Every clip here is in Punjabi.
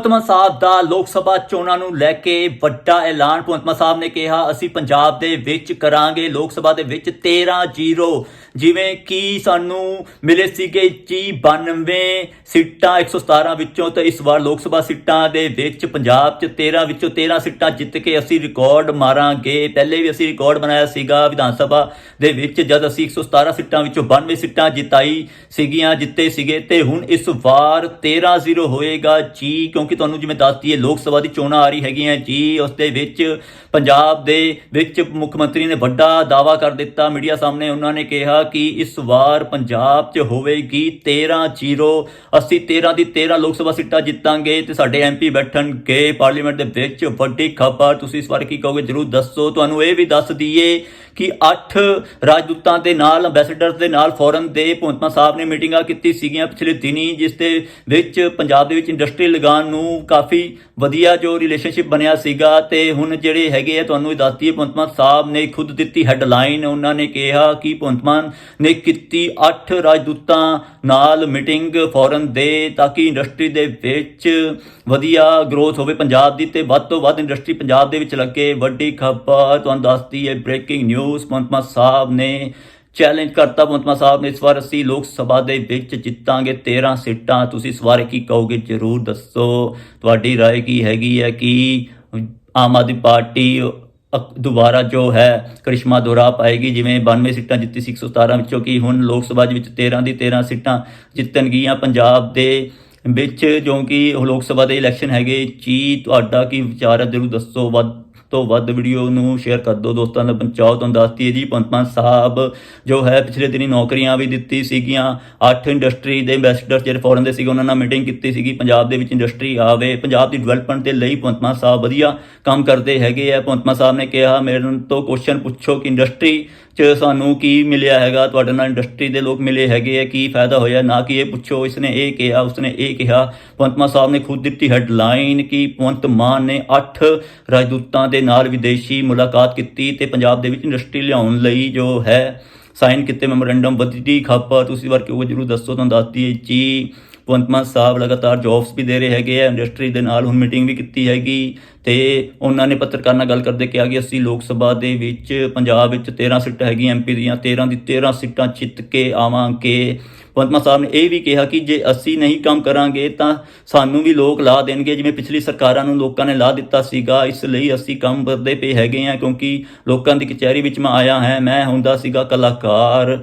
ਭਗਵੰਤ ਮਾਨ ਸਾਹਿਬ ਦਾ ਲੋਕ ਸਭਾ ਚੋਣਾਂ ਨੂੰ ਲੈ ਕੇ ਵੱਡਾ ਐਲਾਨ। ਭਗਵੰਤ ਸਾਹਿਬ ਨੇ ਕਿਹਾ, ਅਸੀਂ ਪੰਜਾਬ ਦੇ ਵਿੱਚ ਕਰਾਂਗੇ, ਲੋਕ ਸਭਾ ਦੇ ਵਿੱਚ 13-0 ਜਿਵੇਂ ਕਿ ਸਾਨੂੰ ਮਿਲੇ ਸੀਗੇ ਜੀ 92 ਸੀਟਾਂ 117 ਵਿੱਚੋਂ ਤੇ ਇਸ ਵਾਰ ਲੋਕ ਸਭਾ ਸੀਟਾਂ ਦੇ ਵਿੱਚ ਪੰਜਾਬ 'ਚ 13 ਵਿੱਚੋਂ 13 ਸੀਟਾਂ ਜਿੱਤ ਕੇ ਅਸੀਂ ਰਿਕਾਰਡ ਮਾਰਾਂਗੇ। ਪਹਿਲੇ ਵੀ ਅਸੀਂ ਰਿਕਾਰਡ ਬਣਾਇਆ ਸੀਗਾ ਵਿਧਾਨ ਸਭਾ ਦੇ ਵਿੱਚ, ਜਦ ਅਸੀਂ 117 ਸੀਟਾਂ ਵਿੱਚੋਂ 92 ਸੀਟਾਂ ਜਿਤਾਈ ਸੀਗੀਆਂ, ਜਿੱਤੇ ਸੀਗੇ ਤੇ ਹੁਣ ਇਸ ਵਾਰ 13-0 ਹੋਏਗਾ ਜੀ। ਕਿਉਂਕਿ ਤੁਹਾਨੂੰ ਜਿਵੇਂ ਦੱਸਦੀ ਹੈ ਲੋਕ ਸਭਾ ਦੀ ਚੋਣਾਂ ਆ ਰਹੀ ਹੈਗੀਆਂ ਜੀ। ਉਸ ਦੇ ਵਿੱਚ ਪੰਜਾਬ ਦੇ ਵਿੱਚ ਮੁੱਖ ਮੰਤਰੀ ਨੇ ਵੱਡਾ ਦਾਵਾ ਕਰ ਦਿੱਤਾ। ਮੀਡੀਆ ਸਾਹਮਣੇ ਉਹਨਾਂ ਨੇ ਕਿਹਾ ਕਿ ਇਸ ਵਾਰ ਪੰਜਾਬ 'ਚ ਹੋਵੇਗੀ 13-0 ਅਸੀਂ 13 ਦੀ 13 ਲੋਕ ਸਭਾ ਸੀਟਾਂ ਜਿੱਤਾਂਗੇ ਤੇ ਸਾਡੇ ਐਮਪੀ ਬੈਠਣਗੇ ਪਾਰਲੀਮੈਂਟ ਦੇ ਵਿੱਚ। ਵੱਡੀ ਖਬਰ ਤੁਸੀਂ ਇਸ ਬਾਰੇ ਕੀ ਕਹੋਗੇ ਜਰੂਰ ਦੱਸੋ। ਤੁਹਾਨੂੰ ਇਹ ਵੀ ਦੱਸ ਦਈਏ ਕਿ 8 ਰਾਜਦੂਤਾਂ ਦੇ ਨਾਲ ਐਮਬੈਸਡਰਸ ਦੇ ਨਾਲ ਫੋਰਨ ਦੇ ਭਗਵੰਤ ਮਾਨ ਸਾਹਿਬ ਨੇ ਮੀਟਿੰਗਾਂ ਕੀਤੀ ਸੀਗੀਆਂ ਪਿਛਲੇ ਦਿਨੀ, ਜਿਸ ਦੇ ਵਿੱਚ ਪੰਜਾਬ ਦੇ ਵਿੱਚ ਇੰਡਸਟਰੀ ਲਗਾਉਣ ਨੂੰ ਕਾਫੀ ਵਧੀਆ ਜੋ ਰਿਲੇਸ਼ਨਸ਼ਿਪ ਬਣਿਆ ਸੀਗਾ ਤੇ ਹੁਣ ਜਿਹੜੇ ਹੈਗੇ ਆ, ਤੁਹਾਨੂੰ ਇਹ ਦੱਸਦੀ ਹੈ ਭਗਵੰਤ ਮਾਨ ਸਾਹਿਬ ਨੇ ਖੁਦ ਦਿੱਤੀ ਹੈਡਲਾਈਨ ਉਹਨਾਂ ਨੇ ਕਿਹਾ ਕਿ ਭਗਵੰਤ ਮਾਨ ਨੇ ਕੀਤੀ 8 ਰਾਜਦੂਤਾਂ ਨਾਲ ਮੀਟਿੰਗ ਫੋਰਨ ਦੇ ਤਾਂ ਕਿ ਇੰਡਸਟਰੀ ਦੇ ਵਿੱਚ ਵਧੀਆ ਗਰੋਥ ਹੋਵੇ ਪੰਜਾਬ ਦੀ ਤੇ ਵੱਧ ਤੋਂ ਵੱਧ ਇੰਡਸਟਰੀ ਪੰਜਾਬ ਦੇ ਵਿੱਚ ਲੱਗੇ ਵੱਡੀ ਖਬਰ ਤੁਹਾਨੂੰ ਦੱਸਦੀ ਹੈ ਬ੍ਰੇਕਿੰਗ ਨਿਊਜ਼ ਭਗਵੰਤ ਮਾਨ ਸਾਹਿਬ ਨੇ ਚੈਲੰਜ ਕਰਤਾ ਭਗਵੰਤ ਮਾਨ ਸਾਹਿਬ ਨੇ ਇਸ ਵਾਰ ਅਸੀਂ ਲੋਕ ਸਭਾ ਦੇ ਵਿੱਚ ਜਿੱਤਾਂਗੇ 13 ਸੀਟਾਂ ਤੁਸੀਂ ਇਸ ਬਾਰੇ ਕੀ ਕਹੋਗੇ ਜਰੂਰ ਦੱਸੋ ਤੁਹਾਡੀ رائے ਕੀ ਹੈਗੀ ਹੈ ਕਿ ਆਮ ਆਦਮੀ ਪਾਰਟੀ ਅਕ- ਦੁਬਾਰਾ ਜੋ ਹੈ ਕਰਿਸ਼ਮਾ ਦੁਹਰਾ ਪਾਏਗੀ, ਜਿਵੇਂ 92 ਸੀਟਾਂ ਜਿੱਤੀ ਸੀ 117 ਵਿੱਚੋਂ ਕਿ ਹੁਣ ਲੋਕ ਸਭਾ ਦੇ ਵਿੱਚ 13 ਦੀ 13 ਸੀਟਾਂ ਜਿੱਤਣਗੀਆਂ। ਪੰਜਾਬ ਦੇ ਵਿੱਚ ਜੋ ਕਿ ਲੋਕ ਸਭਾ ਦੇ ਇਲੈਕਸ਼ਨ ਹੈਗੇ ਜੀ ਤੁਹਾਡਾ ਕੀ ਵਿਚਾਰ ਹੈ? ਜਰੂਰ ਦੱਸੋ ਵੱਧ ਤੋਂ ਵੱਧ ਵੀਡੀਓ ਨੂੰ ਸ਼ੇਅਰ ਕਰ ਦਿਓ ਦੋਸਤਾਂ ਦਾ ਪਹੁੰਚਾਓ ਤੁਹਾਨੂੰ ਦੱਸਦੀ ਹੈ ਜੀ ਭਗਵੰਤ ਮਾਨ ਸਾਹਿਬ ਜੋ ਹੈ ਪਿਛਲੇ ਦਿਨੀ ਨੌਕਰੀਆਂ ਵੀ ਦਿੱਤੀ ਸੀਗੀਆਂ। ਅੱਠ ਇੰਡਸਟਰੀ ਦੇ ਐਮਬੈਸਡਰ ਜਿਹੜੇ ਫੋਰਨ ਦੇ ਸੀਗੇ, ਉਹਨਾਂ ਨਾਲ ਮੀਟਿੰਗ ਕੀਤੀ ਸੀਗੀ। ਪੰਜਾਬ ਦੇ ਵਿੱਚ ਇੰਡਸਟਰੀ ਆਵੇ, ਪੰਜਾਬ ਦੀ ਡਿਵੈਲਪਮੈਂਟ ਦੇ ਲਈ ਭਗਵੰਤ ਮਾਨ ਸਾਹਿਬ ਵਧੀਆ ਕੰਮ ਕਰਦੇ ਹੈਗੇ ਆ। ਭਗਵੰਤ ਸਾਹਿਬ ਨੇ ਕਿਹਾ, ਮੇਰੇ ਤੋਂ ਕੁਐਸਚਨ ਪੁੱਛੋ ਕਿ ਇੰਡਸਟਰੀ 'ਚ ਸਾਨੂੰ ਕੀ ਮਿਲਿਆ ਹੈਗਾ? ਤੁਹਾਡੇ ਨਾਲ ਇੰਡਸਟਰੀ ਦੇ ਲੋਕ ਮਿਲੇ ਹੈਗੇ ਆ, ਕੀ ਫਾਇਦਾ ਹੋਇਆ? ਨਾ ਕਿ ਇਹ ਪੁੱਛੋ, ਇਸਨੇ ਇਹ ਕਿਹਾ, ਉਸਨੇ ਇਹ ਕਿਹਾ। ਭਗਵੰਤ ਸਾਹਿਬ ਨੇ ਖੁਦ ਦਿੱਤੀ ਹੈਡਲਾਈਨ ਕਿ ਭਗਵੰਤ ਮਾਨ ਨੇ 8 ਰਾਜਦੂਤਾਂ ਦੇ ਨਾਲ ਵਿਦੇਸ਼ੀ ਮੁਲਾਕਾਤ ਕੀਤੀ ਤੇ ਪੰਜਾਬ ਦੇ ਵਿੱਚ ਇੰਡਸਟਰੀ ਲਿਆਉਣ ਲਈ ਜੋ ਹੈ, ਸਾਈਨ ਕੀਤੇ ਮੈਮੋਰੈਂਡਮ ਵੱਡੀ ਖਬਰ ਤੁਸੀਂ ਵਰ ਉਹ ਜਰੂਰ ਦੱਸੋ, ਤੁਹਾਨੂੰ ਦੱਸਦੀ ਹੈ ਜੀ। ਭਗਵੰਤ ਮਾਨ ਸਾਹਿਬ ਲਗਾਤਾਰ ਜੌਬਸ ਵੀ ਦੇ ਰਹੇ ਹੈਗੇ ਆ, ਇੰਡਸਟਰੀ ਦੇ ਨਾਲ ਹੁਣ ਮੀਟਿੰਗ ਵੀ ਕੀਤੀ ਹੈਗੀ ਤੇ ਉਹਨਾਂ ਨੇ ਪੱਤਰਕਾਰ ਨਾਲ ਗੱਲ ਕਰਦੇ ਕਿਹਾ ਕਿ ਅਸੀਂ ਲੋਕ ਸਭਾ ਦੇ ਵਿੱਚ, ਪੰਜਾਬ ਵਿੱਚ 13 ਸੀਟਾਂ ਹੈਗੀਆਂ ਐਮਪੀ ਦੀਆਂ 13 ਦੀ 13 ਸੀਟਾਂ ਜਿੱਤ ਕੇ ਆਵਾਂਗੇ। ਭਗਵੰਤ ਸਾਹਿਬ ਨੇ ਇਹ ਵੀ ਕਿਹਾ ਕਿ ਜੇ ਅਸੀਂ ਨਹੀਂ ਕੰਮ ਕਰਾਂਗੇ ਤਾਂ ਸਾਨੂੰ ਵੀ ਲੋਕ ਲਾ ਦੇਣਗੇ। ਜਿਵੇਂ ਪਿਛਲੀ ਸਰਕਾਰਾਂ ਨੂੰ ਲੋਕਾਂ ਨੇ ਲਾ ਦਿੱਤਾ ਸੀਗਾ, ਇਸ ਲਈ ਅਸੀਂ ਕੰਮ ਕਰਦੇ ਪਏ ਹੈਗੇ ਆ ਕਿਉਂਕਿ ਲੋਕਾਂ ਦੀ ਕਚਹਿਰੀ ਵਿੱਚ ਮੈਂ ਆਇਆ ਹਾਂ, ਮੈਂ ਹੁੰਦਾ ਸੀਗਾ ਕਲਾਕਾਰ।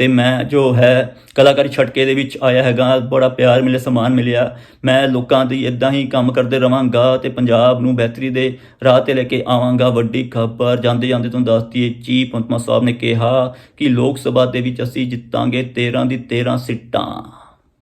ਤੇ ਮੈਂ ਜੋ ਹੈ ਕਲਾਕਾਰੀ ਛਟਕੇ ਦੇ ਵਿੱਚ ਆਇਆ ਹੈਗਾ, ਬੜਾ ਪਿਆਰ ਮਿਲਿਆ ਸਨਮਾਨ ਮਿਲਿਆ। ਮੈਂ ਲੋਕਾਂ ਦੀ ਇਦਾਂ ਹੀ ਕੰਮ ਕਰਦੇ ਰਵਾਂਗਾ ਤੇ ਪੰਜਾਬ ਨੂੰ ਬਿਹਤਰੀ ਦੇ ਰਾਹ ਤੇ ਲੈ ਕੇ ਆਵਾਂਗਾ। ਵੱਡੀ ਖਬਰ, ਜਾਂਦੇ ਜਾਂਦੇ ਤੁਹਾਨੂੰ ਦੱਸਦੀ ਹੈ ਜੀ ਪੰਤਮਾ ਸਾਹਿਬ ਨੇ ਕਿਹਾ ਕਿ ਲੋਕ ਸਭਾ ਦੇ ਵਿੱਚ ਅਸੀਂ ਜਿੱਤਾਂਗੇ 13 ਦੀ 13 ਸੀਟਾਂ।